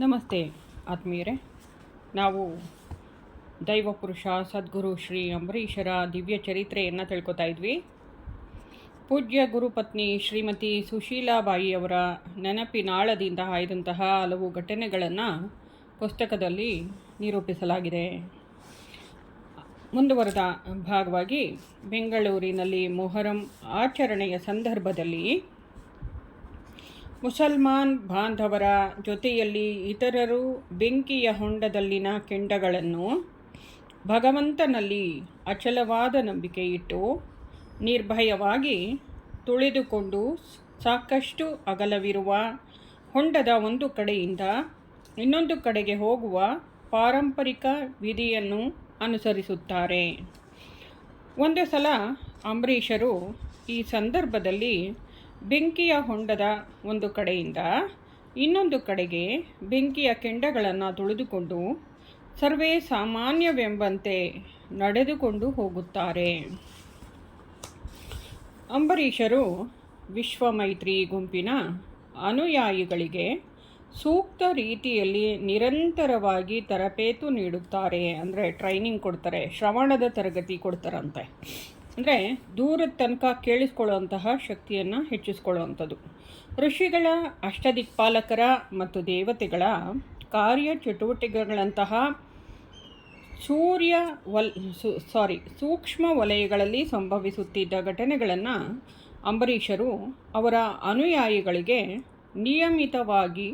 ನಮಸ್ತೆ, ಆತ್ಮೀಯರೇ. ನಾವು ದೈವಪುರುಷ ಸದ್ಗುರು ಶ್ರೀ ಅಂಬರೀಷರ ದಿವ್ಯ ಚರಿತ್ರೆಯನ್ನು ತಿಳ್ಕೊತಾ ಇದ್ವಿ. ಪೂಜ್ಯ ಗುರುಪತ್ನಿ ಶ್ರೀಮತಿ ಸುಶೀಲಾಬಾಯಿಯವರ ನೆನಪಿನಾಳದಿಂದ ಆಯ್ದಂತಹ ಹಲವು ಘಟನೆಗಳನ್ನು ಪುಸ್ತಕದಲ್ಲಿ ನಿರೂಪಿಸಲಾಗಿದೆ. ಮುಂದುವರೆದ ಭಾಗವಾಗಿ ಬೆಂಗಳೂರಿನಲ್ಲಿ ಮೊಹರಂ ಆಚರಣೆಯ ಸಂದರ್ಭದಲ್ಲಿ ಮುಸಲ್ಮಾನ್ ಬಾಂಧವರ ಜೊತೆಯಲ್ಲಿ ಇತರರು ಬೆಂಕಿಯ ಹೊಂಡದಲ್ಲಿನ ಕೆಂಡಗಳನ್ನು ಭಗವಂತನಲ್ಲಿ ಅಚಲವಾದ ನಂಬಿಕೆಯಿಟ್ಟು ನಿರ್ಭಯವಾಗಿ ತುಳಿದುಕೊಂಡು ಸಾಕಷ್ಟು ಅಗಲವಿರುವ ಹೊಂಡದ ಒಂದು ಕಡೆಯಿಂದ ಇನ್ನೊಂದು ಕಡೆಗೆ ಹೋಗುವ ಪಾರಂಪರಿಕ ವಿಧಿಯನ್ನು ಅನುಸರಿಸುತ್ತಾರೆ. ಒಂದು ಸಲ ಅಂಬರೀಷರು ಈ ಸಂದರ್ಭದಲ್ಲಿ ಬೆಂಕಿಯ ಹೊಂಡದ ಒಂದು ಕಡೆಯಿಂದ ಇನ್ನೊಂದು ಕಡೆಗೆ ಬೆಂಕಿಯ ಕೆಂಡಗಳನ್ನು ತುಳಿದುಕೊಂಡು ಸರ್ವೇ ಸಾಮಾನ್ಯವೆಂಬಂತೆ ನಡೆದುಕೊಂಡು ಹೋಗುತ್ತಾರೆ. ಅಂಬರೀಷರು ವಿಶ್ವಮೈತ್ರಿ ಗುಂಪಿನ ಅನುಯಾಯಿಗಳಿಗೆ ಸೂಕ್ತ ರೀತಿಯಲ್ಲಿ ನಿರಂತರವಾಗಿ ತರಬೇತು ನೀಡುತ್ತಾರೆ. ಅಂದರೆ ಟ್ರೈನಿಂಗ್ ಕೊಡ್ತಾರೆ, ಶ್ರವಣದ ತರಗತಿ ಕೊಡ್ತಾರಂತೆ. ಅಂದರೆ ದೂರದ ತನಕ ಕೇಳಿಸ್ಕೊಳ್ಳುವಂತಹ ಶಕ್ತಿಯನ್ನು ಹೆಚ್ಚಿಸ್ಕೊಳ್ಳುವಂಥದ್ದು. ಋಷಿಗಳ ಅಷ್ಟದಿಕ್ಪಾಲಕರ ಮತ್ತು ದೇವತೆಗಳ ಕಾರ್ಯ ಚಟುವಟಿಕೆಗಳಂತಹ ಸೂರ್ಯ ವಲ್ ಸಾರಿ ಸೂಕ್ಷ್ಮ ವಲಯಗಳಲ್ಲಿ ಸಂಭವಿಸುತ್ತಿದ್ದ ಘಟನೆಗಳನ್ನು ಅಂಬರೀಷರು ಅವರ ಅನುಯಾಯಿಗಳಿಗೆ ನಿಯಮಿತವಾಗಿ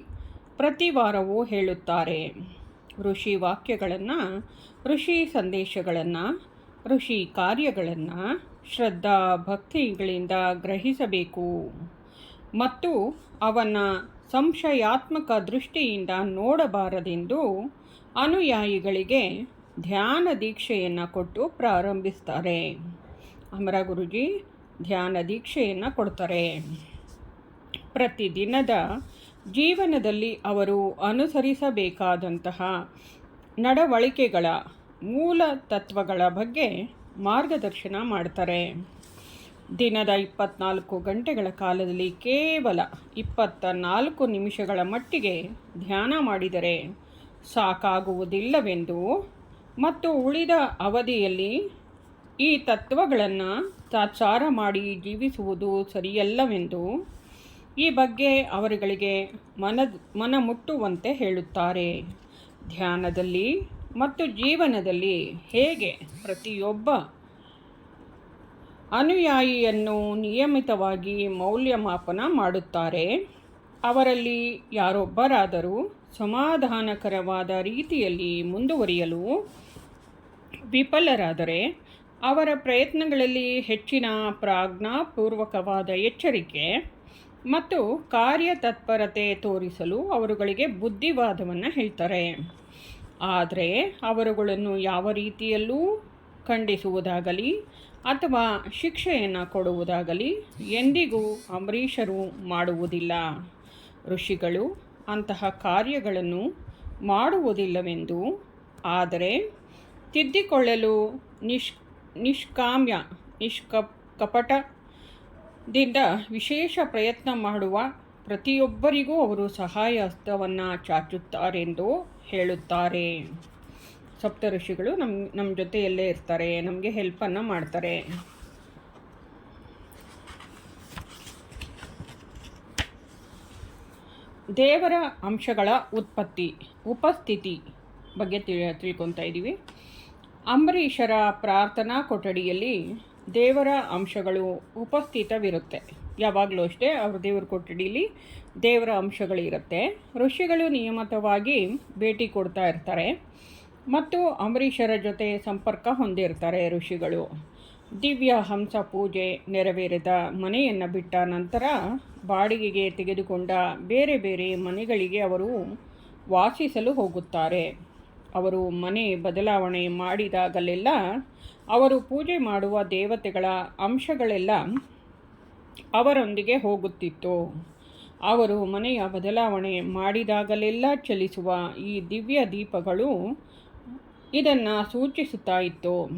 ಪ್ರತಿ ವಾರವೂ ಹೇಳುತ್ತಾರೆ. ಋಷಿ ವಾಕ್ಯಗಳನ್ನು, ಋಷಿ ಸಂದೇಶಗಳನ್ನು ಋಷಿ ಕಾರ್ಯಗಳನ್ನು ಶ್ರದ್ಧಾ ಭಕ್ತಿಗಳಿಂದ ಗ್ರಹಿಸಬೇಕು. ಮತ್ತು ಅವನ ಸಂಶಯಾತ್ಮಕ ದೃಷ್ಟಿಯಿಂದ ನೋಡಬಾರದೆಂದು ಅನುಯಾಯಿಗಳಿಗೆ ಧ್ಯಾನ ದೀಕ್ಷೆಯನ್ನು ಕೊಟ್ಟು ಪ್ರಾರಂಭಿಸ್ತಾರೆ. ಅಮರ ಗುರುಜಿ, ಧ್ಯಾನ ದೀಕ್ಷೆಯನ್ನು ಕೊಡ್ತಾರೆ. ಪ್ರತಿದಿನದ ಜೀವನದಲ್ಲಿ ಅವರು ಅನುಸರಿಸಬೇಕಾದಂತಹ ನಡವಳಿಕೆಗಳ ಮೂಲ ತತ್ವಗಳ ಬಗ್ಗೆ ಮಾರ್ಗದರ್ಶನ ಮಾಡ್ತಾರೆ. ದಿನದ ಇಪ್ಪತ್ನಾಲ್ಕು ಗಂಟೆಗಳ ಕಾಲದಲ್ಲಿ ಕೇವಲ ಇಪ್ಪತ್ತ ನಾಲ್ಕು ನಿಮಿಷಗಳ ಮಟ್ಟಿಗೆ ಧ್ಯಾನ ಮಾಡಿದರೆ ಸಾಕಾಗುವುದಿಲ್ಲವೆಂದು ಮತ್ತು ಉಳಿದ ಅವಧಿಯಲ್ಲಿ ಈ ತತ್ವಗಳನ್ನು ತಾತ್ಸಾರ ಮಾಡಿ ಜೀವಿಸುವುದು ಸರಿಯಲ್ಲವೆಂದು ಈ ಬಗ್ಗೆ ಅವರುಗಳಿಗೆ ಮನ ಮನಮುಟ್ಟುವಂತೆ ಹೇಳುತ್ತಾರೆ. ಧ್ಯಾನದಲ್ಲಿ ಮತ್ತು ಜೀವನದಲ್ಲಿ ಹೇಗೆ ಪ್ರತಿಯೊಬ್ಬ ಅನುಯಾಯಿಯನ್ನು ನಿಯಮಿತವಾಗಿ ಮೌಲ್ಯಮಾಪನ ಮಾಡುತ್ತಾರೆ, ಅವರಲ್ಲಿ ಯಾರೊಬ್ಬರಾದರೂ ಸಮಾಧಾನಕರವಾದ ರೀತಿಯಲ್ಲಿ ಮುಂದುವರಿಯಲು ವಿಫಲರಾದರೆ, ಅವರ ಪ್ರಯತ್ನಗಳಲ್ಲಿ ಹೆಚ್ಚಿನ ಪ್ರಾಜ್ಞಾಪೂರ್ವಕವಾದ ಎಚ್ಚರಿಕೆ ಮತ್ತು ಕಾರ್ಯತತ್ಪರತೆ ತೋರಿಸಲು ಅವರುಗಳಿಗೆ ಬುದ್ಧಿವಾದವನ್ನು ಹೇಳ್ತಾರೆ. ಆದರೆ ಅವರುಗಳನ್ನು ಯಾವ ರೀತಿಯಲ್ಲೂ ಖಂಡಿಸುವುದಾಗಲಿ ಅಥವಾ ಶಿಕ್ಷೆಯನ್ನು ಕೊಡುವುದಾಗಲಿ ಎಂದಿಗೂ ಅಂಬರೀಷರು ಮಾಡುವುದಿಲ್ಲ. ಋಷಿಗಳು ಅಂತಹ ಕಾರ್ಯಗಳನ್ನು ಮಾಡುವುದಿಲ್ಲವೆಂದು ಆದರೆ ತಿದ್ದಿಕೊಳ್ಳಲು ನಿಷ್, ನಿಷ್ಕಾಮ್ಯ ನಿಷ್ಕ ಕಪಟದಿಂದ ವಿಶೇಷ ಪ್ರಯತ್ನ ಮಾಡುವ ಪ್ರತಿಯೊಬ್ಬರಿಗೂ ಅವರು ಸಹಾಯ ಹಸ್ತವನ್ನು ಚಾಚುತ್ತಾರೆಂದು ಹೇಳುತ್ತಾರೆ. ಸಪ್ತ ಋಷಿಗಳು ನಮ್ಮ ನಮ್ಮ ಜೊತೆಯಲ್ಲೇ ಇರ್ತಾರೆ, ನಮಗೆ ಹೆಲ್ಪನ್ನು ಮಾಡ್ತಾರೆ. ದೇವರ ಅಂಶಗಳ ಉತ್ಪತ್ತಿ, ಉಪಸ್ಥಿತಿ ಬಗ್ಗೆ ತಿಳಿ, ತಿಳ್ಕೊತಾ ಇದ್ದೀವಿ. ಅಂಬರೀಷರ ಪ್ರಾರ್ಥನಾ ಕೊಠಡಿಯಲ್ಲಿ ದೇವರ ಅಂಶಗಳು ಉಪಸ್ಥಿತವಿರುತ್ತೆ. ಯಾವಾಗಲೂ ಅಷ್ಟೇ ಅವ್ರ ದೇವ್ರ ಕೊಠಡಿಲಿ ದೇವರ ಅಂಶಗಳಿರುತ್ತೆ. ಋಷಿಗಳು ನಿಯಮಿತವಾಗಿ ಭೇಟಿ ಕೊಡ್ತಾ ಇರ್ತಾರೆ. ಮತ್ತು ಅಂಬರೀಷರ ಜೊತೆ ಸಂಪರ್ಕ ಹೊಂದಿರ್ತಾರೆ ಋಷಿಗಳು. ದಿವ್ಯ ಹಂಸ ಪೂಜೆ ನೆರವೇರಿದ ಮನೆಯನ್ನು ಬಿಟ್ಟ ನಂತರ ಬಾಡಿಗೆಗೆ ತೆಗೆದುಕೊಂಡ ಬೇರೆ ಬೇರೆ ಮನೆಗಳಿಗೆ ಅವರು ವಾಸಿಸಲು ಹೋಗುತ್ತಾರೆ. ಅವರು ಮನೆ ಬದಲಾವಣೆ ಮಾಡಿದಾಗಲೆಲ್ಲ ಅವರು ಪೂಜೆ ಮಾಡುವ ದೇವತೆಗಳ ಅಂಶಗಳೆಲ್ಲ ಅವರೊಂದಿಗೆ ಹೋಗುತ್ತಿತ್ತು. ಅವರು ಮನೆಯ ಬದಲಾವಣೆ ಮಾಡಿದಾಗಲೆಲ್ಲ ಚಲಿಸುವ ಈ ದಿವ್ಯ ದೀಪಗಳು ಇದನ್ನು ಸೂಚಿಸುತ್ತಾ ಇತ್ತು.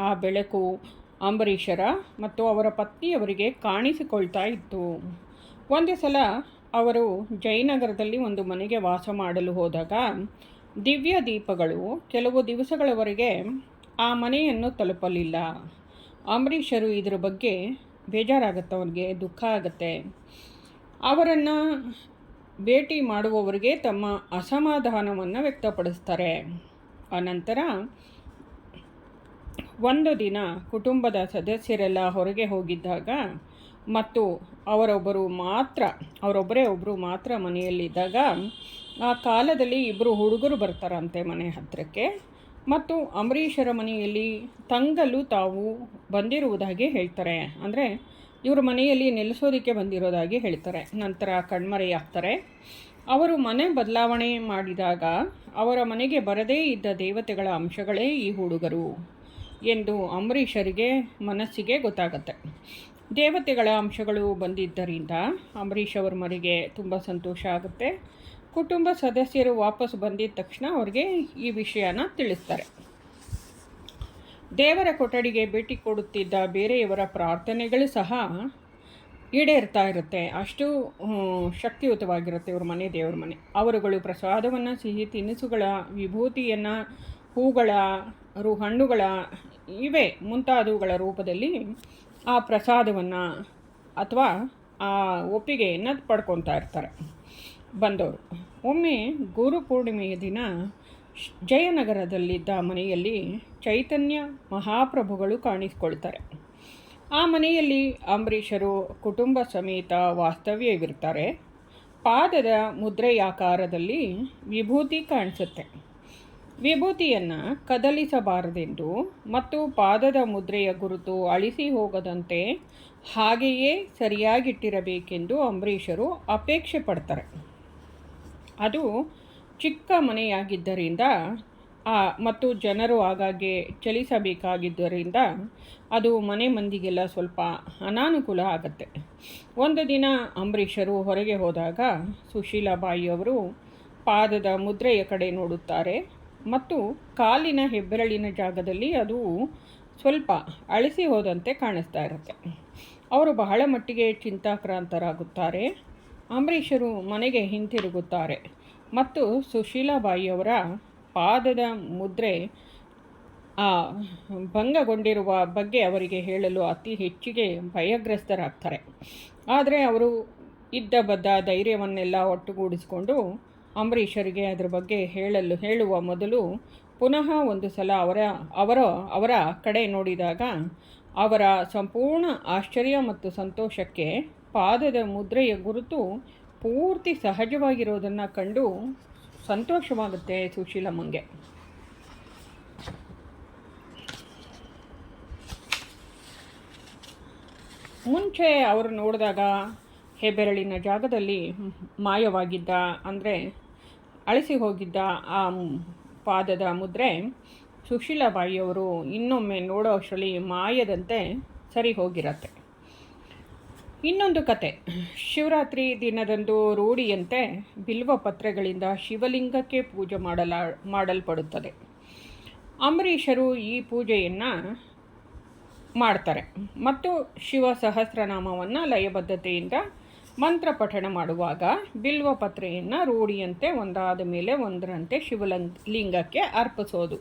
ಆ ಬೆಳಕು ಅಂಬರೀಷರ ಮತ್ತು ಅವರ ಪತ್ನಿಯವರಿಗೆ ಕಾಣಿಸಿಕೊಳ್ತಾ ಇತ್ತು. ಒಂದು ಸಲ ಅವರು ಜಯನಗರದಲ್ಲಿ ಒಂದು ಮನೆಗೆ ವಾಸ ಮಾಡಲು ಹೋದಾಗ ದಿವ್ಯ ದೀಪಗಳು ಕೆಲವು ದಿವಸಗಳವರೆಗೆ ಆ ಮನೆಯನ್ನು ತಲುಪಲಿಲ್ಲ. ಅಂಬರೀಷರು ಇದರ ಬಗ್ಗೆ ಬೇಜಾರಾಗುತ್ತೆ ಅವ್ರಿಗೆ ದುಃಖ ಆಗುತ್ತೆ. ಅವರನ್ನು ಭೇಟಿ ಮಾಡುವವರಿಗೆ ತಮ್ಮ ಅಸಮಾಧಾನವನ್ನು ವ್ಯಕ್ತಪಡಿಸ್ತಾರೆ. ಅನಂತರ ಒಂದು ದಿನ ಕುಟುಂಬದ ಸದಸ್ಯರೆಲ್ಲ ಹೊರಗೆ ಹೋಗಿದ್ದಾಗ ಮತ್ತು ಅವರೊಬ್ಬರು ಮಾತ್ರ, ಅವರೊಬ್ಬರೇ ಒಬ್ಬರು ಮಾತ್ರ ಮನೆಯಲ್ಲಿದ್ದಾಗ ಆ ಕಾಲದಲ್ಲಿ ಇಬ್ಬರು ಹುಡುಗರು ಬರ್ತಾರಂತೆ ಮನೆ ಹತ್ತಿರಕ್ಕೆ ಮತ್ತು ಅಂಬರೀಷರ ಮನೆಯಲ್ಲಿ ತಂಗಲು ತಾವು ಬಂದಿರುವುದಾಗಿ ಹೇಳ್ತಾರೆ. ಅಂದರೆ ಇವರು ಮನೆಯಲ್ಲಿ ನೆಲೆಸೋದಕ್ಕೆ ಬಂದಿರೋದಾಗಿ ಹೇಳ್ತಾರೆ. ನಂತರ ಕಣ್ಮರೆಯಾಗ್ತಾರೆ. ಅವರು ಮನೆ ಬದಲಾವಣೆ ಮಾಡಿದಾಗ ಅವರ ಮನೆಗೆ ಬರದೇ ಇದ್ದ ದೇವತೆಗಳ ಅಂಶಗಳೇ ಈ ಹುಡುಗರು ಎಂದು ಅಂಬರೀಷರಿಗೆ ಮನಸ್ಸಿಗೆ ಗೊತ್ತಾಗತ್ತೆ. ದೇವತೆಗಳ ಅಂಶಗಳು ಬಂದಿದ್ದರಿಂದ ಅಂಬರೀಷ್ ಅವರ ಮನೆಗೆ ತುಂಬ ಸಂತೋಷ ಆಗುತ್ತೆ. ಕುಟುಂಬ ಸದಸ್ಯರು ವಾಪಸ್ ಬಂದಿದ್ದ ತಕ್ಷಣ ಅವ್ರಿಗೆ ಈ ವಿಷಯನ ತಿಳಿಸ್ತಾರೆ. ದೇವರ ಕೊಠಡಿಗೆ ಭೇಟಿ ಕೊಡುತ್ತಿದ್ದ ಬೇರೆಯವರ ಪ್ರಾರ್ಥನೆಗಳು ಸಹ ಈಡೇರ್ತಾ ಇರುತ್ತೆ. ಅಷ್ಟು ಶಕ್ತಿಯುತವಾಗಿರುತ್ತೆ ಇವ್ರ ಮನೆ, ದೇವ್ರ ಮನೆ. ಅವರುಗಳು ಪ್ರಸಾದವನ್ನು ಸಿಹಿ, ತಿನಿಸುಗಳ, ವಿಭೂತಿಯನ್ನು, ಹೂಗಳ, ರು, ಹಣ್ಣುಗಳ ಇವೆ ಮುಂತಾದವುಗಳ ರೂಪದಲ್ಲಿ ಆ ಪ್ರಸಾದವನ್ನು ಅಥವಾ ಆ ಒಪ್ಪಿಗೆಯನ್ನು ಪಡ್ಕೊತಾ ಇರ್ತಾರೆ. ಬಂದವರು. ಒಮ್ಮೆ ಗುರು ಪೂರ್ಣಿಮೆಯ ದಿನ ಜಯನಗರದಲ್ಲಿದ್ದ ಮನೆಯಲ್ಲಿ ಚೈತನ್ಯ ಮಹಾಪ್ರಭುಗಳು ಕಾಣಿಸಿಕೊಳ್ತಾರೆ ಆ ಮನೆಯಲ್ಲಿ ಅಂಬರೀಷರು ಕುಟುಂಬ ಸಮೇತ ವಾಸ್ತವ್ಯವಿರ್ತಾರೆ ಪಾದದ ಮುದ್ರೆಯಾಕಾರದಲ್ಲಿ ವಿಭೂತಿ ಕಾಣಿಸುತ್ತೆ. ವಿಭೂತಿಯನ್ನು ಕದಲಿಸಬಾರದೆಂದು ಮತ್ತು ಪಾದದ ಮುದ್ರೆಯ ಗುರುತು ಅಳಿಸಿ ಹೋಗದಂತೆ ಹಾಗೆಯೇ ಸರಿಯಾಗಿಟ್ಟಿರಬೇಕೆಂದು ಅಂಬರೀಷರು ಅಪೇಕ್ಷೆ ಪಡ್ತಾರೆ. ಅದು ಚಿಕ್ಕ ಮನೆಯಾಗಿದ್ದರಿಂದ ಮತ್ತು ಜನರು ಆಗಾಗ್ಗೆ ಚಲಿಸಬೇಕಾಗಿದ್ದರಿಂದ ಅದು ಮನೆ ಮಂದಿಗೆಲ್ಲ ಸ್ವಲ್ಪ ಅನಾನುಕೂಲ ಆಗುತ್ತೆ. ಒಂದು ದಿನ ಅಂಬರೀಷರು ಹೊರಗೆ ಹೋದಾಗ ಸುಶೀಲಾಬಾಯಿಯವರು ಪಾದದ ಮುದ್ರೆಯ ಕಡೆ ನೋಡುತ್ತಾರೆ ಮತ್ತು ಕಾಲಿನ ಹೆಬ್ಬೆರಳಿನ ಜಾಗದಲ್ಲಿ ಅದು ಸ್ವಲ್ಪ ಅಳಿಸಿ ಹೋದಂತೆ ಕಾಣಿಸ್ತಾ ಇರುತ್ತೆ. ಅವರು ಬಹಳ ಮಟ್ಟಿಗೆ ಚಿಂತಾಕ್ರಾಂತರಾಗುತ್ತಾರೆ. ಅಂಬರೀಷರು ಮನೆಗೆ ಹಿಂತಿರುಗುತ್ತಾರೆ. ಮತ್ತು ಸುಶೀಲಾಬಾಯಿಯವರ ಪಾದದ ಮುದ್ರೆ ಭಂಗಗೊಂಡಿರುವ ಬಗ್ಗೆ ಅವರಿಗೆ ಹೇಳಲು ಅತಿ ಹೆಚ್ಚಿಗೆ ಭಯಗ್ರಸ್ತರಾಗ್ತಾರೆ. ಆದರೆ ಅವರು ಇದ್ದ ಬದ್ದ ಧೈರ್ಯವನ್ನೆಲ್ಲ ಒಟ್ಟುಗೂಡಿಸಿಕೊಂಡು ಅಂಬರೀಷರಿಗೆ ಅದರ ಬಗ್ಗೆ ಹೇಳಲು ಹೇಳುವ ಮೊದಲು ಪುನಃ ಒಂದು ಸಲ ಅವರ ಅವರ ಅವರ ಕಡೆ ನೋಡಿದಾಗ ಅವರ ಸಂಪೂರ್ಣ ಆಶ್ಚರ್ಯ ಮತ್ತು ಸಂತೋಷಕ್ಕೆ ಪಾದದ ಮುದ್ರೆಯ ಗುರುತು ಪೂರ್ತಿ ಸಹಜವಾಗಿರೋದನ್ನು ಕಂಡು ಸಂತೋಷವಾಗುತ್ತೆ ಸುಶೀಲಮ್ಮಂಗೆ ಮುಂಚೆ ಅವರು ನೋಡಿದಾಗ ಹೆಬ್ಬೆರಳಿನ ಜಾಗದಲ್ಲಿ ಮಾಯವಾಗಿದ್ದ, ಅಂದರೆ ಅಳಿಸಿ ಹೋಗಿದ್ದ ಆ ಪಾದದ ಮುದ್ರೆ ಸುಶೀಲಾಬಾಯಿಯವರು ಇನ್ನೊಮ್ಮೆ ನೋಡೋ ಅಷ್ಟರಲ್ಲಿ ಮಾಯದಂತೆ ಸರಿ ಹೋಗಿರತ್ತೆ. ಇನ್ನೊಂದು ಕತೆ. ಶಿವರಾತ್ರಿ ದಿನದಂದು ರೂಢಿಯಂತೆ ಬಿಲ್ವ ಪತ್ರೆಗಳಿಂದ ಶಿವಲಿಂಗಕ್ಕೆ ಪೂಜೆ ಮಾಡಲ, ಮಾಡಲ್ಪಡುತ್ತದೆ. ಅಂಬರೀಷರು ಈ ಪೂಜೆಯನ್ನು ಮಾಡ್ತಾರೆ. ಮತ್ತು ಶಿವ ಸಹಸ್ರನಾಮವನ್ನು ಲಯಬದ್ಧತೆಯಿಂದ ಮಂತ್ರ ಪಠಣ ಮಾಡುವಾಗ ಬಿಲ್ವ ಪತ್ರೆಯನ್ನು ರೂಢಿಯಂತೆ ಒಂದಾದ ಮೇಲೆ ಒಂದರಂತೆ ಶಿವಲಿಂಗ ಲಿಂಗಕ್ಕೆ ಅರ್ಪಿಸೋದು.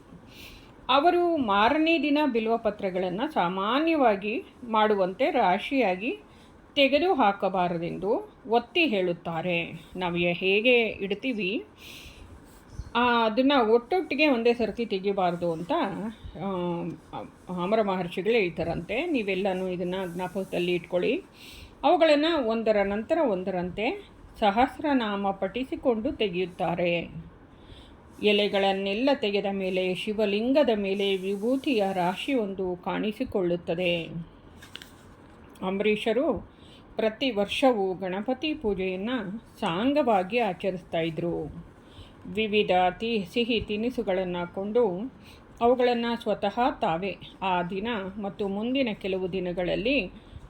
ಅವರು ಮಾರನೇ ದಿನ ಬಿಲ್ವ ಪತ್ರೆಗಳನ್ನು ಸಾಮಾನ್ಯವಾಗಿ ಮಾಡುವಂತೆ ರಾಶಿಯಾಗಿ ತೆಗೆದು ಹಾಕಬಾರದೆಂದು ಒತ್ತಿ ಹೇಳುತ್ತಾರೆ. ನಾವು ಹೇಗೆ ಇಡ್ತೀವಿ ಅದನ್ನು ಒಟ್ಟೊಟ್ಟಿಗೆ ಒಂದೇ ಸರ್ತಿ ತೆಗಿಬಾರ್ದು ಅಂತ ಅಮರ ಮಹರ್ಷಿಗಳು ಹೇಳ್ತಾರಂತೆ. ನೀವೆಲ್ಲನೂ ಇದನ್ನು ಜ್ಞಾಪಕದಲ್ಲಿ ಇಟ್ಕೊಳ್ಳಿ. ಅವುಗಳನ್ನು ಒಂದರ ನಂತರ ಒಂದರಂತೆ ಸಹಸ್ರನಾಮ ಪಠಿಸಿಕೊಂಡು ತೆಗೆಯುತ್ತಾರೆ. ಎಲೆಗಳನ್ನೆಲ್ಲ ತೆಗೆದ ಮೇಲೆ, ಶಿವಲಿಂಗದ ಮೇಲೆ ವಿಭೂತಿಯ ರಾಶಿಯೊಂದು ಕಾಣಿಸಿಕೊಳ್ಳುತ್ತದೆ. ಅಂಬರೀಷರು ಪ್ರತಿ ವರ್ಷವೂ ಗಣಪತಿ ಪೂಜೆಯನ್ನು ಸಾಂಗವಾಗಿ ಆಚರಿಸ್ತಾ ಇದ್ದರು ವಿವಿಧ ತಿ ಸಿಹಿ ತಿನಿಸುಗಳನ್ನು ಕೊಂಡು ಅವುಗಳನ್ನು ಸ್ವತಃ ತಾವೇ ಆ ದಿನ ಮತ್ತು ಮುಂದಿನ ಕೆಲವು ದಿನಗಳಲ್ಲಿ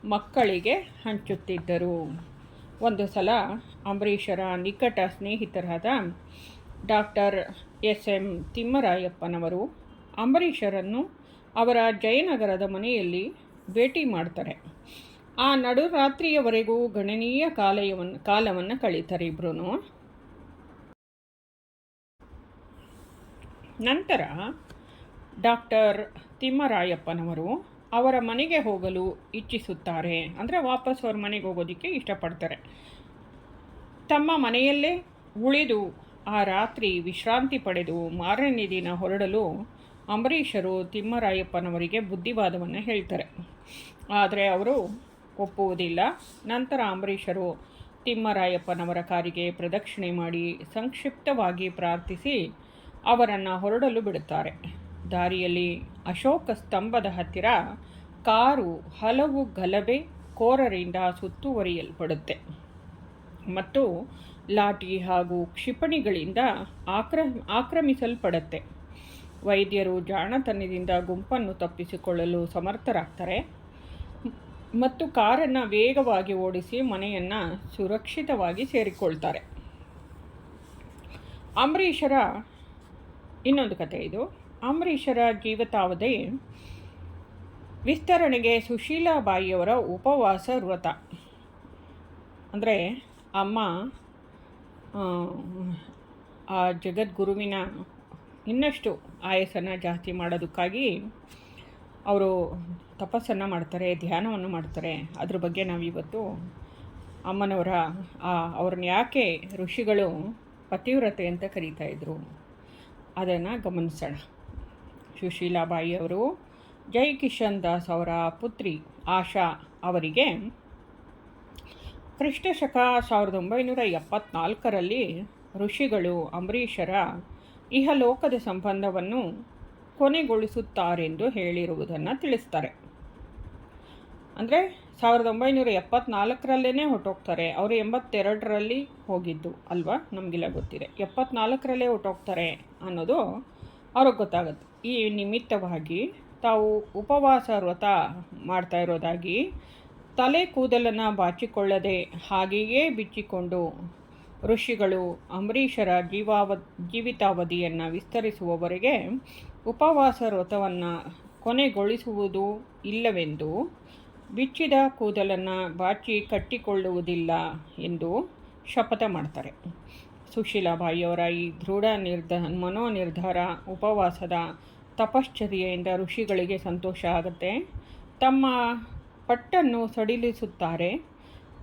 ಮಕ್ಕಳಿಗೆ ಹಂಚುತ್ತಿದ್ದರು. ಒಂದು ಸಲ ಅಂಬರೀಷರ ನಿಕಟ ಸ್ನೇಹಿತರಾದ ಡಾಕ್ಟರ್ ಎಸ್ ಎಂ ತಿಮ್ಮರಾಯಪ್ಪನವರು ಅಂಬರೀಷರನ್ನು ಅವರ ಜಯನಗರದ ಮನೆಯಲ್ಲಿ ಭೇಟಿ ಮಾಡ್ತಾರೆ. ಆ ನಡುರಾತ್ರಿಯವರೆಗೂ ಗಣನೀಯ ಕಾಲಯವನ್ನು ಕಾಲವನ್ನು ಕಳೀತಾರೆ ಇಬ್ಬರೂ ನಂತರ ಡಾಕ್ಟರ್ ತಿಮ್ಮರಾಯಪ್ಪನವರು ಅವರ ಮನೆಗೆ ಹೋಗಲು ಇಚ್ಛಿಸುತ್ತಾರೆ. ಅಂದರೆ ವಾಪಸ್ ಅವ್ರ ಮನೆಗೆ ಹೋಗೋದಕ್ಕೆ ಇಷ್ಟಪಡ್ತಾರೆ. ತಮ್ಮ ಮನೆಯಲ್ಲೇ ಉಳಿದು ಆ ರಾತ್ರಿ ವಿಶ್ರಾಂತಿ ಪಡೆದು ಮಾರನೇ ದಿನ ಹೊರಡಲು ಅಂಬರೀಷರು ತಿಮ್ಮರಾಯಪ್ಪನವರಿಗೆ ಬುದ್ಧಿವಾದವನ್ನು ಹೇಳ್ತಾರೆ. ಆದರೆ ಅವರು ಒಪ್ಪುವುದಿಲ್ಲ. ನಂತರ ಅಂಬರೀಷರು ತಿಮ್ಮರಾಯಪ್ಪನವರ ಕಾರಿಗೆ ಪ್ರದಕ್ಷಿಣೆ ಮಾಡಿ ಸಂಕ್ಷಿಪ್ತವಾಗಿ ಪ್ರಾರ್ಥಿಸಿ ಅವರನ್ನು ಹೊರಡಲು ಬಿಡುತ್ತಾರೆ. ದಾರಿಯಲ್ಲಿ ಅಶೋಕ ಸ್ತಂಭದ ಹತ್ತಿರ ಕಾರು ಹಲವು ಗಲಭೆ, ಕೋರರಿಂದ ಸುತ್ತುವರಿಯಲ್ಪಡುತ್ತೆ. ಮತ್ತು ಲಾಠಿ ಹಾಗೂ ಕ್ಷಿಪಣಿಗಳಿಂದ ಆಕ್ರ, ಆಕ್ರಮಿಸಲ್ಪಡುತ್ತೆ. ವೈದ್ಯರು ಜಾಣತನದಿಂದ ಗುಂಪನ್ನು ತಪ್ಪಿಸಿಕೊಳ್ಳಲು ಸಮರ್ಥರಾಗ್ತಾರೆ. ಮತ್ತು ಕಾರನ್ನು ವೇಗವಾಗಿ ಓಡಿಸಿ ಮನೆಯನ್ನು ಸುರಕ್ಷಿತವಾಗಿ ಸೇರಿಕೊಳ್ತಾರೆ. ಅಂಬರೀಷರ ಇನ್ನೊಂದು ಕತೆ ಇದು. ಅಂಬರೀಷರ ಜೀವಿತಾವಧಿ ವಿಸ್ತರಣೆಗೆ ಸುಶೀಲಾಬಾಯಿಯವರ ಉಪವಾಸ ವ್ರತ. ಅಂದರೆ ಅಮ್ಮ, ಆ ಜಗದ್ಗುರುವಿನ ಇನ್ನಷ್ಟು ಆಯಸನ ಜಾಸ್ತಿ ಮಾಡೋದಕ್ಕಾಗಿ ಅವರು ತಪಸ್ಸನ್ನು ಮಾಡ್ತಾರೆ, ಧ್ಯಾನವನ್ನು ಮಾಡ್ತಾರೆ. ಅದ್ರ ಬಗ್ಗೆ ನಾವಿವತ್ತು ಅಮ್ಮನವರ ಅವ್ರನ್ನ ಯಾಕೆ ಋಷಿಗಳು ಪತಿವ್ರತೆ ಅಂತ ಕರೀತಾ ಇದ್ರು, ಅದನ್ನು ಗಮನಿಸೋಣ. ಸುಶೀಲಾಬಾಯಿಯವರು ಜೈ ಕಿಶನ್ ದಾಸ್ ಅವರ ಪುತ್ರಿ ಆಶಾ ಅವರಿಗೆ ಕ್ರಿಸ್ತಶಕ ಸಾವಿರದ ಒಂಬೈನೂರ ಎಪ್ಪತ್ನಾಲ್ಕರಲ್ಲಿ ಋಷಿಗಳು ಅಂಬರೀಷರ ಇಹಲೋಕದ ಸಂಬಂಧವನ್ನು ಕೊನೆಗೊಳಿಸುತ್ತಾರೆಂದು ಹೇಳಿರುವುದನ್ನು ತಿಳಿಸ್ತಾರೆ. ಅಂದರೆ ಸಾವಿರದ ಒಂಬೈನೂರ ಎಪ್ಪತ್ನಾಲ್ಕರಲ್ಲೇ ಹೊಟ್ಟೋಗ್ತಾರೆ ಅವರು ಎಂಬತ್ತೆರಡರಲ್ಲಿ ಹೋಗಿದ್ದು ಅಲ್ವಾ? ನಮಗೆಲ್ಲ ಗೊತ್ತಿದೆ. ಎಪ್ಪತ್ನಾಲ್ಕರಲ್ಲೇ ಹೊಟ್ಟೋಗ್ತಾರೆ ಅನ್ನೋದು ಅವ್ರಿಗೆ ಗೊತ್ತಾಗುತ್ತೆ. ಈ ನಿಮಿತ್ತವಾಗಿ ತಾವು ಉಪವಾಸ ವ್ರತ ಮಾಡ್ತಾ ಇರೋದಾಗಿ ತಲೆ ಕೂದಲನ್ನು ಬಾಚಿಕೊಳ್ಳದೆ ಹಾಗೆಯೇ ಬಿಚ್ಚಿಕೊಂಡು ಋಷಿಗಳು ಅಂಬರೀಷರ ಜೀವಾವ, ಜೀವಿತಾವಧಿಯನ್ನು ವಿಸ್ತರಿಸುವವರೆಗೆ ಉಪವಾಸ ವ್ರತವನ್ನು ಕೊನೆಗೊಳಿಸುವುದು ಇಲ್ಲವೆಂದು ಬಿಚ್ಚಿದ ಕೂದಲನ್ನು ಬಾಚಿ ಕಟ್ಟಿಕೊಳ್ಳುವುದಿಲ್ಲ ಎಂದು ಶಪಥ ಮಾಡ್ತಾರೆ. ಸುಶೀಲಾಬಾಯಿಯವರ ಈ ದೃಢ ನಿರ್ಧಾರ ಮನೋನಿರ್ಧಾರ ಉಪವಾಸದ ತಪಶ್ಚರ್ಯೆಯಿಂದ ಋಷಿಗಳಿಗೆ ಸಂತೋಷ ಆಗುತ್ತೆ. ತಮ್ಮ ಪಟ್ಟನ್ನು ಸಡಿಲಿಸುತ್ತಾರೆ.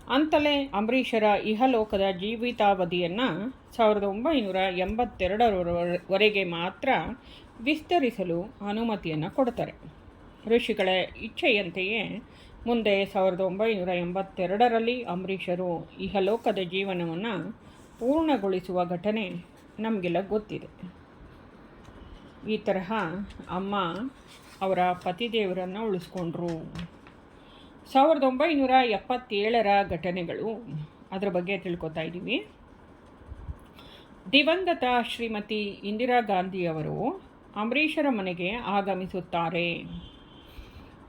ಅಂತಲೇ ಅಂಬರೀಷರ ಇಹಲೋಕದ ಜೀವಿತಾವಧಿಯನ್ನು ಸಾವಿರದ ಒಂಬೈನೂರ ಎಂಬತ್ತೆರಡರವರೆಗೆ ಮಾತ್ರ ವಿಸ್ತರಿಸಲು ಅನುಮತಿಯನ್ನು ಕೊಡ್ತಾರೆ ಋಷಿಗಳ ಇಚ್ಛೆಯಂತೆಯೇ ಮುಂದೆ ಸಾವಿರದ ಒಂಬೈನೂರ ಎಂಬತ್ತೆರಡರಲ್ಲಿ ಅಂಬರೀಷರು ಇಹಲೋಕದ ಜೀವನವನ್ನು ಪೂರ್ಣಗೊಳಿಸುವ ಘಟನೆ ನಮಗೆಲ್ಲ ಗೊತ್ತಿದೆ. ಈ ತರಹ ಅಮ್ಮ ಅವರ ಪತಿದೇವರನ್ನು ಉಳಿಸ್ಕೊಂಡ್ರು. ಸಾವಿರದ ಒಂಬೈನೂರ ಎಪ್ಪತ್ತೇಳರ ಘಟನೆಗಳು ಅದರ ಬಗ್ಗೆ ತಿಳ್ಕೊತಾ ಇದ್ದೀವಿ. ದಿವಂಗತ ಶ್ರೀಮತಿ ಇಂದಿರಾ ಗಾಂಧಿಯವರು ಅಂಬರೀಷರ ಮನೆಗೆ ಆಗಮಿಸುತ್ತಾರೆ.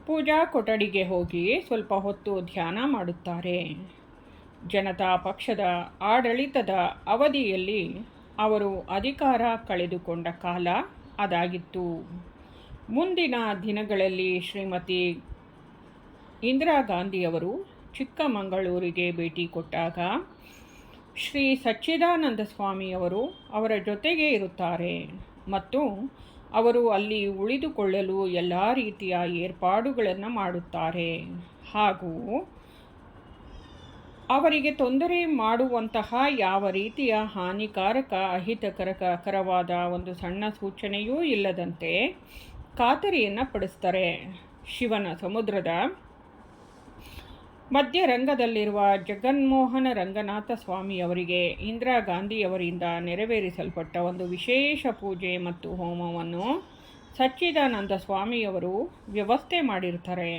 ಪೂಜಾ ಕೊಠಡಿಗೆ ಹೋಗಿ ಸ್ವಲ್ಪ ಹೊತ್ತು ಧ್ಯಾನ ಮಾಡುತ್ತಾರೆ. ಜನತಾ ಪಕ್ಷದ ಆಡಳಿತದ ಅವಧಿಯಲ್ಲಿ ಅವರು ಅಧಿಕಾರ ಕಳೆದುಕೊಂಡ ಕಾಲ ಅದಾಗಿತ್ತು. ಮುಂದಿನ ದಿನಗಳಲ್ಲಿ ಶ್ರೀಮತಿ ಇಂದಿರಾ ಗಾಂಧಿಯವರು ಚಿಕ್ಕಮಗಳೂರಿಗೆ ಭೇಟಿ ಕೊಟ್ಟಾಗ ಶ್ರೀ ಸಚ್ಚಿದಾನಂದ ಸ್ವಾಮಿಯವರು ಅವರ ಜೊತೆಗೆ ಇರುತ್ತಾರೆ ಮತ್ತು ಅವರು ಅಲ್ಲಿ ಉಳಿದುಕೊಳ್ಳಲು ಎಲ್ಲ ರೀತಿಯ ಏರ್ಪಾಡುಗಳನ್ನು ಮಾಡುತ್ತಾರೆ. ಹಾಗೂ ಅವರಿಗೆ ತೊಂದರೆ ಮಾಡುವಂತಹ ಯಾವ ರೀತಿಯ ಹಾನಿಕಾರಕ ಅಹಿತಕರಕರವಾದ ಒಂದು ಸಣ್ಣ ಸೂಚನೆಯೂ ಇಲ್ಲದಂತೆ ಖಾತರಿಯನ್ನು ಪಡಿಸ್ತಾರೆ. ಶಿವನ ಸಮುದ್ರದ ಮಧ್ಯರಂಗದಲ್ಲಿರುವ ಜಗನ್ಮೋಹನ ರಂಗನಾಥ ಸ್ವಾಮಿಯವರಿಗೆ ಇಂದಿರಾ ಗಾಂಧಿಯವರಿಂದ ನೆರವೇರಿಸಲ್ಪಟ್ಟ ಒಂದು ವಿಶೇಷ ಪೂಜೆ ಮತ್ತು ಹೋಮವನ್ನು ಸಚ್ಚಿದಾನಂದ ಸ್ವಾಮಿಯವರು ವ್ಯವಸ್ಥೆ ಮಾಡಿರ್ತಾರೆ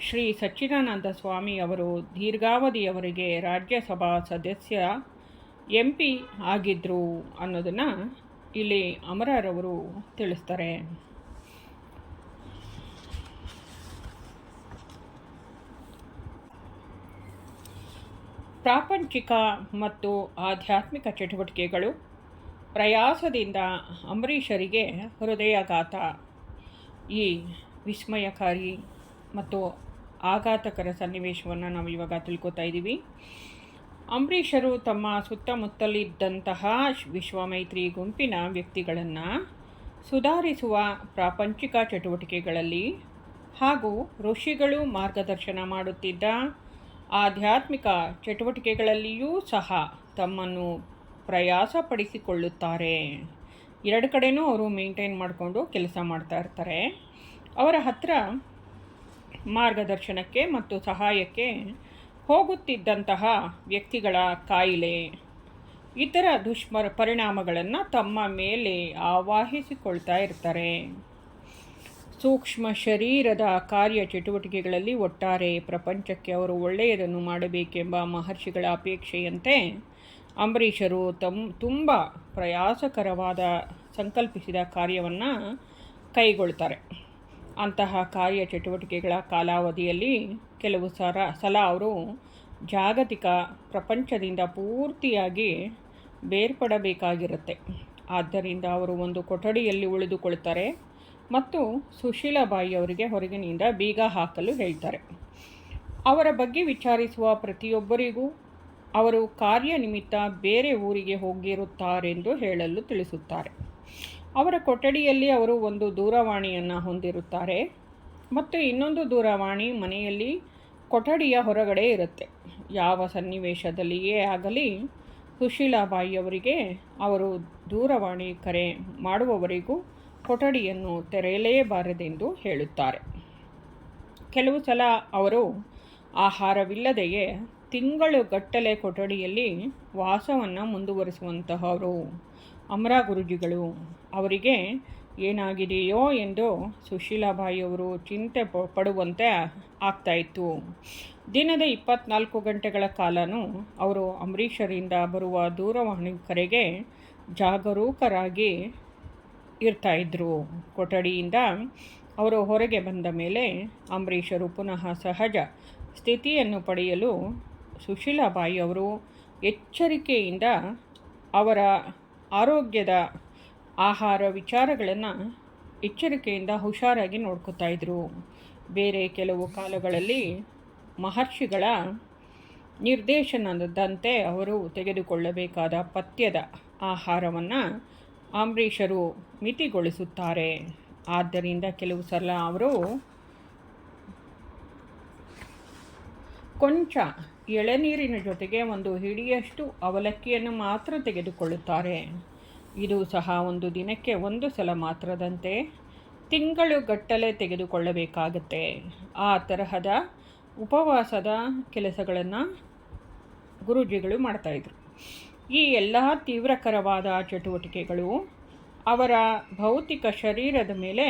ಶ್ರೀ ಸಚ್ಚಿದಾನಂದ ಸ್ವಾಮಿಯವರು ದೀರ್ಘಾವಧಿಯವರಿಗೆ ರಾಜ್ಯಸಭಾ ಸದಸ್ಯ ಎಂ ಪಿ ಆಗಿದ್ದರು ಅನ್ನೋದನ್ನು ಇಲ್ಲಿ ಅಮರರವರು ತಿಳಿಸ್ತಾರೆ. ಪ್ರಾಪಂಚಿಕ ಮತ್ತು ಆಧ್ಯಾತ್ಮಿಕ ಚಟುವಟಿಕೆಗಳು ಪ್ರಯಾಸದಿಂದ ಅಂಬರೀಷರಿಗೆ ಹೃದಯಾಘಾತ. ಈ ವಿಸ್ಮಯಕಾರಿ ಮತ್ತು ಆಘಾತಕರ ಸನ್ನಿವೇಶವನ್ನು ನಾವು ಇವಾಗ ತಿಳ್ಕೊತಾ ಇದ್ದೀವಿ. ಅಂಬರೀಷರು ತಮ್ಮ ಸುತ್ತಮುತ್ತಲಿದ್ದಂತಹ ವಿಶ್ವಮೈತ್ರಿ ಗುಂಪಿನ ವ್ಯಕ್ತಿಗಳನ್ನು ಸುಧಾರಿಸುವ ಪ್ರಾಪಂಚಿಕ ಚಟುವಟಿಕೆಗಳಲ್ಲಿ ಹಾಗೂ ಋಷಿಗಳು ಮಾರ್ಗದರ್ಶನ ಮಾಡುತ್ತಿದ್ದ ಆಧ್ಯಾತ್ಮಿಕ ಚಟುವಟಿಕೆಗಳಲ್ಲಿಯೂ ಸಹ ತಮ್ಮನ್ನು ಪ್ರಯಾಸಪಡಿಸಿಕೊಳ್ಳುತ್ತಾರೆ. ಎರಡು ಕಡೆಯೂ ಅವರು ಮೇಂಟೈನ್ ಮಾಡಿಕೊಂಡು ಕೆಲಸ ಮಾಡ್ತಾ ಇರ್ತಾರೆ. ಅವರ ಹತ್ರ ಮಾರ್ಗದರ್ಶನಕ್ಕೆ ಮತ್ತು ಸಹಾಯಕ್ಕೆ ಹೋಗುತ್ತಿದ್ದಂತಹ ವ್ಯಕ್ತಿಗಳ ಕಾಯಿಲೆ, ಇತರ ದುಷ್ಮರ ಪರಿಣಾಮಗಳನ್ನು ತಮ್ಮ ಮೇಲೆ ಆವಾಹಿಸಿಕೊಳ್ತಾ ಇರ್ತಾರೆ. ಸೂಕ್ಷ್ಮ ಶರೀರದ ಕಾರ್ಯ ಚಟುವಟಿಕೆಗಳಲ್ಲಿ ಒಟ್ಟಾರೆ ಪ್ರಪಂಚಕ್ಕೆ ಅವರು ಒಳ್ಳೆಯದನ್ನು ಮಾಡಬೇಕೆಂಬ ಮಹರ್ಷಿಗಳ ಅಪೇಕ್ಷೆಯಂತೆ ಅಂಬರೀಷರು ತಮ್, ತುಂಬ ಪ್ರಯಾಸಕರವಾದ ಸಂಕಲ್ಪಿಸಿದ ಕಾರ್ಯವನ್ನು ಕೈಗೊಳ್ತಾರೆ. ಅಂತಹ ಕಾರ್ಯ ಚಟುವಟಿಕೆಗಳ ಕಾಲಾವಧಿಯಲ್ಲಿ ಕೆಲವು ಸರ, ಸಲ ಅವರು ಜಾಗತಿಕ ಪ್ರಪಂಚದಿಂದ ಪೂರ್ತಿಯಾಗಿ ಬೇರ್ಪಡಬೇಕಾಗಿರುತ್ತೆ. ಆದ್ದರಿಂದ ಅವರು ಒಂದು ಕೊಠಡಿಯಲ್ಲಿ ಉಳಿದುಕೊಳ್ತಾರೆ. ಮತ್ತು ಸುಶೀಲಾಬಾಯಿ ಅವರಿಗೆ ಹೊರಗಿನಿಂದ ಬೀಗ ಹಾಕಲು ಹೇಳ್ತಾರೆ. ಅವರ ಬಗ್ಗೆ ವಿಚಾರಿಸುವ ಪ್ರತಿಯೊಬ್ಬರಿಗೂ ಅವರು ಕಾರ್ಯನಿಮಿತ್ತ ಬೇರೆ ಊರಿಗೆ ಹೋಗಿರುತ್ತಾರೆಂದು ಹೇಳಲು ತಿಳಿಸುತ್ತಾರೆ. ಅವರ ಕೊಠಡಿಯಲ್ಲಿ ಅವರು ಒಂದು ದೂರವಾಣಿಯನ್ನು ಹೊಂದಿರುತ್ತಾರೆ ಮತ್ತು ಇನ್ನೊಂದು ದೂರವಾಣಿ ಮನೆಯಲ್ಲಿ ಕೊಠಡಿಯ ಹೊರಗಡೆ ಇರುತ್ತೆ. ಯಾವ ಸನ್ನಿವೇಶದಲ್ಲಿಯೇ ಆಗಲಿ ಸುಶೀಲಾಬಾಯಿಯವರಿಗೆ ಅವರು ದೂರವಾಣಿ ಕರೆ ಮಾಡುವವರಿಗೂ ಕೊಠಡಿಯನ್ನು ತೆರೆಯಲೇಬಾರದೆಂದು ಹೇಳುತ್ತಾರೆ. ಕೆಲವು ಸಲ ಅವರು ಆಹಾರವಿಲ್ಲದೆಯೇ ತಿಂಗಳುಗಟ್ಟಲೆ ಕೊಠಡಿಯಲ್ಲಿ ವಾಸವನ್ನು ಮುಂದುವರಿಸುವಂತಹವರು ಅಮರ ಗುರುಜಿಗಳು ಅವರಿಗೆ ಏನಾಗಿದೆಯೋ ಎಂದು ಸುಶೀಲಾಬಾಯಿಯವರು ಚಿಂತೆ ಪಡುವಂತೆ ಆಗ್ತಾಯಿತ್ತು. ದಿನದ ಇಪ್ಪತ್ನಾಲ್ಕು ಗಂಟೆಗಳ ಕಾಲನೂ ಅವರು ಅಂಬರೀಷರಿಂದ ಬರುವ ದೂರವಾಣಿ ಕರೆಗೆ ಜಾಗರೂಕರಾಗಿ ಇರ್ತಾಯಿದ್ರು ಕೊಠಡಿಯಿಂದ ಅವರು ಹೊರಗೆ ಬಂದ ಮೇಲೆ ಅಂಬರೀಷರು ಪುನಃ ಸಹಜ ಸ್ಥಿತಿಯನ್ನು ಪಡೆಯಲು ಸುಶೀಲಾಬಾಯಿ ಅವರು ಎಚ್ಚರಿಕೆಯಿಂದ ಅವರ ಆರೋಗ್ಯದ ಆಹಾರ ವಿಚಾರಗಳನ್ನು ಎಚ್ಚರಿಕೆಯಿಂದ ಹುಷಾರಾಗಿ ನೋಡ್ಕೋತಾ ಇದ್ದರು ಬೇರೆ ಕೆಲವು ಕಾಲಗಳಲ್ಲಿ ಮಹರ್ಷಿಗಳ ನಿರ್ದೇಶನದಂತೆ ಅವರು ತೆಗೆದುಕೊಳ್ಳಬೇಕಾದ ಪಥ್ಯದ ಆಹಾರವನ್ನು ಅಂಬರೀಷರು ಮಿತಿಗೊಳಿಸುತ್ತಾರೆ. ಆದ್ದರಿಂದ ಕೆಲವು ಸಲ ಅವರು ಕೊಂಚ ಎಳೆನೀರಿನ ಜೊತೆಗೆ ಒಂದು ಹಿಡಿಯಷ್ಟು ಅವಲಕ್ಕಿಯನ್ನು ಮಾತ್ರ ತೆಗೆದುಕೊಳ್ಳುತ್ತಾರೆ. ಇದು ಸಹ ಒಂದು ದಿನಕ್ಕೆ ಒಂದು ಸಲ ಮಾತ್ರದಂತೆ ತಿಂಗಳುಗಟ್ಟಲೆ ತೆಗೆದುಕೊಳ್ಳಬೇಕಾಗತ್ತೆ. ಆ ತರಹದ ಉಪವಾಸದ ಕೆಲಸಗಳನ್ನು ಗುರೂಜಿಗಳು ಮಾಡ್ತಾಯಿದ್ರು ಈ ಎಲ್ಲ ತೀವ್ರಕರವಾದ ಚಟುವಟಿಕೆಗಳು ಅವರ ಭೌತಿಕ ಶರೀರದ ಮೇಲೆ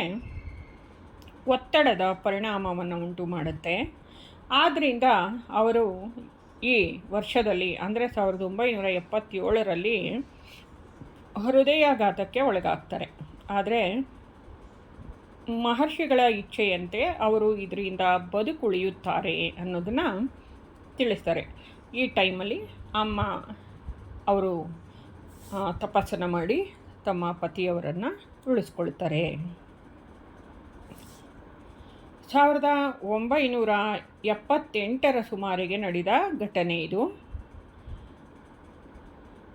ಒತ್ತಡದ ಪರಿಣಾಮವನ್ನು ಉಂಟು ಮಾಡುತ್ತೆ. ಆದ್ದರಿಂದ ಅವರು ಈ ವರ್ಷದಲ್ಲಿ, ಅಂದರೆ ಸಾವಿರದ ಒಂಬೈನೂರ ಎಪ್ಪತ್ತೇಳರಲ್ಲಿ ಹೃದಯಾಘಾತಕ್ಕೆ ಒಳಗಾಗ್ತಾರೆ. ಆದರೆ ಮಹರ್ಷಿಗಳ ಇಚ್ಛೆಯಂತೆ ಅವರು ಇದರಿಂದ ಬದುಕುಳಿಯುತ್ತಾರೆ ಅನ್ನೋದನ್ನು ತಿಳಿಸ್ತಾರೆ. ಈ ಟೈಮಲ್ಲಿ ಅಮ್ಮ ಅವರು ತಪಾಸಣೆ ಮಾಡಿ ತಮ್ಮ ಪತಿಯವರನ್ನು ಉಳಿಸ್ಕೊಳ್ತಾರೆ. ಸಾವಿರದ ಒಂಬೈನೂರ ಎಪ್ಪತ್ತೆಂಟರ ಸುಮಾರಿಗೆ ನಡೆದ ಘಟನೆ ಇದು.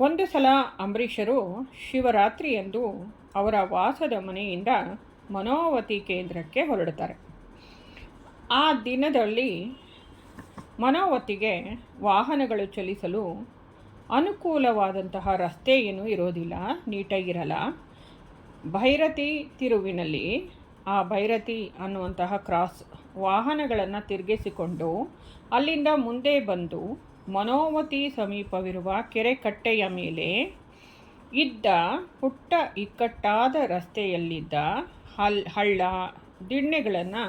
ಒಂದು ಸಲ ಅಂಬರೀಷರು ಶಿವರಾತ್ರಿಯಂದು ಅವರ ವಾಸದ ಮನೆಯಿಂದ ಮನೋವತಿ ಕೇಂದ್ರಕ್ಕೆ ಹೊರಡುತ್ತಾರೆ. ಆ ದಿನದಲ್ಲಿ ಮನೋವತಿಗೆ ವಾಹನಗಳು ಚಲಿಸಲು ಅನುಕೂಲವಾದಂತಹ ರಸ್ತೆ ಏನೂ ಇರೋದಿಲ್ಲ, ನೀಟಾಗಿರಲ್ಲ. ಭೈರತಿ ತಿರುವಿನಲ್ಲಿ ಆ ಭೈರತಿ ಅನ್ನುವಂತಹ ಕ್ರಾಸ್ ವಾಹನಗಳನ್ನು ತಿರುಗಿಸಿಕೊಂಡು ಅಲ್ಲಿಂದ ಮುಂದೆ ಬಂದು ಮನೋವತಿ ಸಮೀಪವಿರುವ ಕೆರೆ ಕಟ್ಟೆಯ ಮೇಲೆ ಇದ್ದ ಪುಟ್ಟ ಇಕ್ಕಟ್ಟಾದ ರಸ್ತೆಯಲ್ಲಿದ್ದ ಹಲ್, ಹಳ್ಳ ದಿಣ್ಣೆಗಳನ್ನು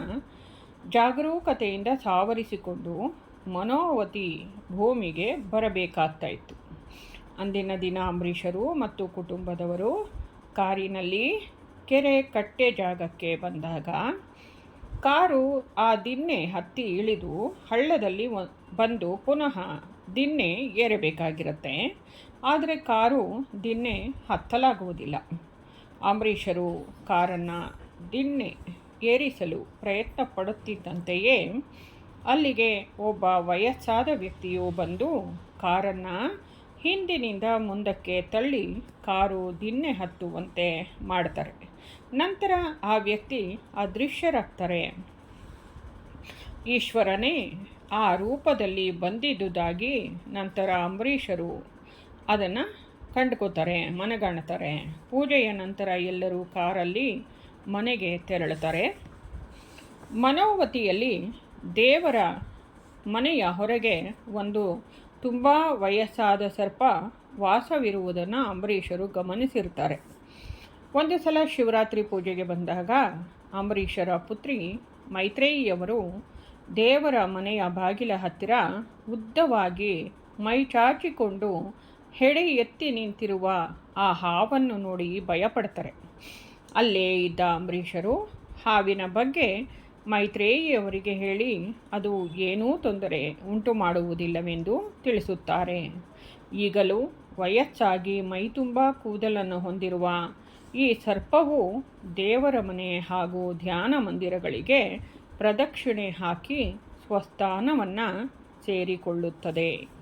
ಜಾಗರೂಕತೆಯಿಂದ ಸಾವರಿಸಿಕೊಂಡು ಮನೋವತಿ ಭೂಮಿಗೆ ಬರಬೇಕಾಗ್ತಾ ಇತ್ತು. ಅಂದಿನ ದಿನ ಅಂಬರೀಷರು ಮತ್ತು ಕುಟುಂಬದವರು ಕಾರಿನಲ್ಲಿ ಕೆರೆ ಕಟ್ಟೆ ಜಾಗಕ್ಕೆ ಬಂದಾಗ ಕಾರು ಆ ದಿನ್ನೆ ಹತ್ತಿ ಇಳಿದು ಹಳ್ಳದಲ್ಲಿ ಬಂದು ಪುನಃ ದಿನ್ನೆ ಏರಬೇಕಾಗಿರುತ್ತೆ. ಆದರೆ ಕಾರು ದಿನ್ನೆ ಹತ್ತಲಾಗುವುದಿಲ್ಲ. ಅಂಬರೀಷರು ಕಾರನ್ನು ದಿನ್ನೆ ಏರಿಸಲು ಪ್ರಯತ್ನ ಪಡುತ್ತಿದ್ದಂತೆಯೇ ಅಲ್ಲಿಗೆ ಒಬ್ಬ ವಯಸ್ಸಾದ ವ್ಯಕ್ತಿಯು ಬಂದು ಕಾರನ್ನು ಹಿಂದಿನಿಂದ ಮುಂದಕ್ಕೆ ತಳ್ಳಿ ಕಾರು ದಿನ್ನೆ ಹತ್ತುವಂತೆ ಮಾಡ್ತಾರೆ. ನಂತರ ಆ ವ್ಯಕ್ತಿ ಅದೃಶ್ಯರಾಗ್ತಾರೆ. ಈಶ್ವರನೇ, ಆ ರೂಪದಲ್ಲಿ ಬಂದಿದ್ದುದಾಗಿ ನಂತರ ಅಂಬರೀಷರು ಅದನ್ನು ಕಂಡುಕೋತಾರೆ ಮನಗಾಣ್ತಾರೆ ಪೂಜೆಯ ನಂತರ ಎಲ್ಲರೂ ಕಾರಲ್ಲಿ ಮನೆಗೆ ತೆರಳುತ್ತಾರೆ. ಮನೋವತಿಯಲ್ಲಿ ದೇವರ ಮನೆಯ ಹೊರಗೆ ಒಂದು ತುಂಬ ವಯಸ್ಸಾದ ಸರ್ಪ ವಾಸವಿರುವುದನ್ನು ಅಂಬರೀಷರು ಗಮನಿಸಿರ್ತಾರೆ. ಒಂದು ಸಲ ಶಿವರಾತ್ರಿ ಪೂಜೆಗೆ ಬಂದಾಗ ಅಂಬರೀಷರ ಪುತ್ರಿ ಮೈತ್ರೇಯಿಯವರು ದೇವರ ಮನೆಯ ಬಾಗಿಲ ಹತ್ತಿರ ಉದ್ದವಾಗಿ ಮೈ ಚಾಚಿಕೊಂಡು ಹೆಡೆ ಎತ್ತಿ ನಿಂತಿರುವ ಆ ಹಾವನ್ನು ನೋಡಿ ಭಯಪಡ್ತಾರೆ. ಅಲ್ಲೇ ಇದ್ದ ಅಂಬರೀಷರು ಹಾವಿನ ಬಗ್ಗೆ ಮೈತ್ರೇಯಿಯವರಿಗೆ ಹೇಳಿ, ಅದು ಏನೂ ತೊಂದರೆ ಉಂಟು ಮಾಡುವುದಿಲ್ಲವೆಂದು ತಿಳಿಸುತ್ತಾರೆ. ಈಗಲೂ ವಯಸ್ಸಾಗಿ ಮೈತುಂಬ ಕೂದಲನ್ನು ಹೊಂದಿರುವ ಈ ಸರ್ಪವು ದೇವರ ಮನೆ ಹಾಗೂ ಧ್ಯಾನ ಮಂದಿರಗಳಿಗೆ ಪ್ರದಕ್ಷಿಣೆ ಹಾಕಿ ಸ್ವಸ್ಥಾನವನ್ನು ಸೇರಿಕೊಳ್ಳುತ್ತದೆ.